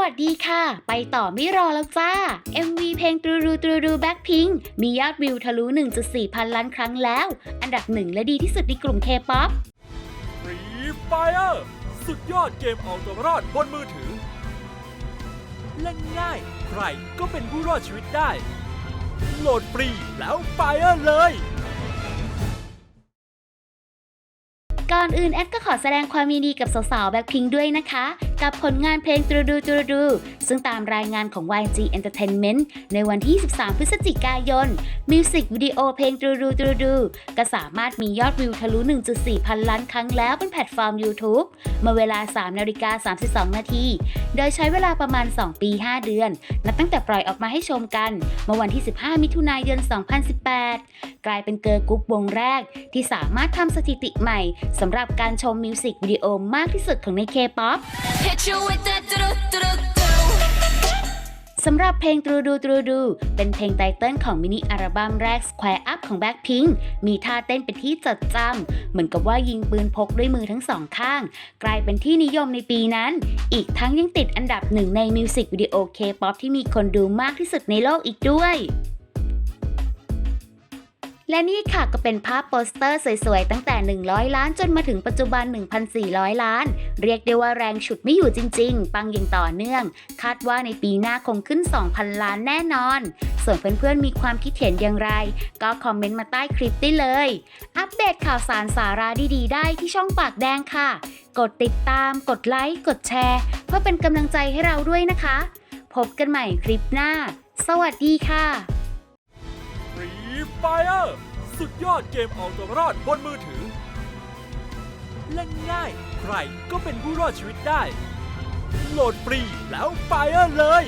วัสดีค่ะ ไปต่อไม่รอแล้วจ้า MV เพลงตรูดูตรูดูแบ็คพิงมียอดวิวทะลุ 1.4 พันล้านครั้งแล้ว อันดับหนึ่งและดีที่สุดในกลุ่ม K-POP ฟรีไฟเออร์สุดยอดเกมเอาตัวรอดบนมือถือ เล่นง่าย ใครก็เป็นผู้รอดชีวิตได้ โหลดฟรีแล้วไฟเออร์เลยก่อนอื่นแอดก็ขอแสดงความยินดีกับสาวๆแบ็คพิงด้วยนะคะ กับผลงานเพลงตรูดูตรูดูซึ่งตามรายงานของ YG Entertainment ในวันที่ 13 พฤศจิกายน มิวสิกวิดีโอเพลงตรูดูตรูดูก็สามารถมียอดวิวทะลุ 1.4 พันล้านครั้งแล้วบนแพลตฟอร์ม YouTube เมื่อเวลา 3 นาฬิกา 32 นาที โดยใช้เวลาประมาณ 2 ปี 5 เดือน นับตั้งแต่ปล่อยออกมาให้ชมกัน เมื่อวันที่ 15 มิถุนายน 2018 กลายเป็นเกิร์ลกรุ๊ปวงแรก ที่สามารถทำสถิติใหม่สำหรับการชมมิวสิกวิดีโอมากที่สุดของใน K-POP Hit you with that do do do do สำหรับเพลงตรูดูตรูดูเป็นเพลงไตเติ้ลของมินิอัลบั้มแรก Square Up ของ Blackpink มีท่าเต้นเป็นที่จดจำ เหมือนกับว่ายิงปืนพกด้วยมือทั้งสองข้าง กลายเป็นที่นิยมในปีนั้น อีกทั้งยังติดอันดับหนึ่งในมิวสิกวิดีโอ K-POP ที่มีคนดูมากที่สุดในโลกอีกด้วย และนี่ค่ะก็เป็นภาพโปสเตอร์สวยๆ ตั้งแต่ 100 ล้านจนมาถึงปัจจุบัน 1,400 ล้าน เรียกได้ว่าแรงฉุดไม่อยู่จริงๆ ปังอย่างต่อเนื่อง คาดว่าในปีหน้าคงขึ้น 2,000 ล้านแน่นอน ส่วนเพื่อนๆ มีความคิดเห็นอย่างไร ก็คอมเมนต์มาใต้คลิปได้เลย อัปเดตข่าวสารสาระดีๆ ได้ที่ช่องปากแดงค่ะ กดติดตาม กดไลค์ กดแชร์ เพื่อเป็นกำลังใจให้เราด้วยนะคะ พบกันใหม่คลิปหน้า สวัสดีค่ะ รีไฟเออร์สุดยอดเกมเอาตัวรอดบนมือถือ เล่นง่าย ใครก็เป็นผู้รอดชีวิตได้ โหลดฟรีแล้วไฟเออร์เลย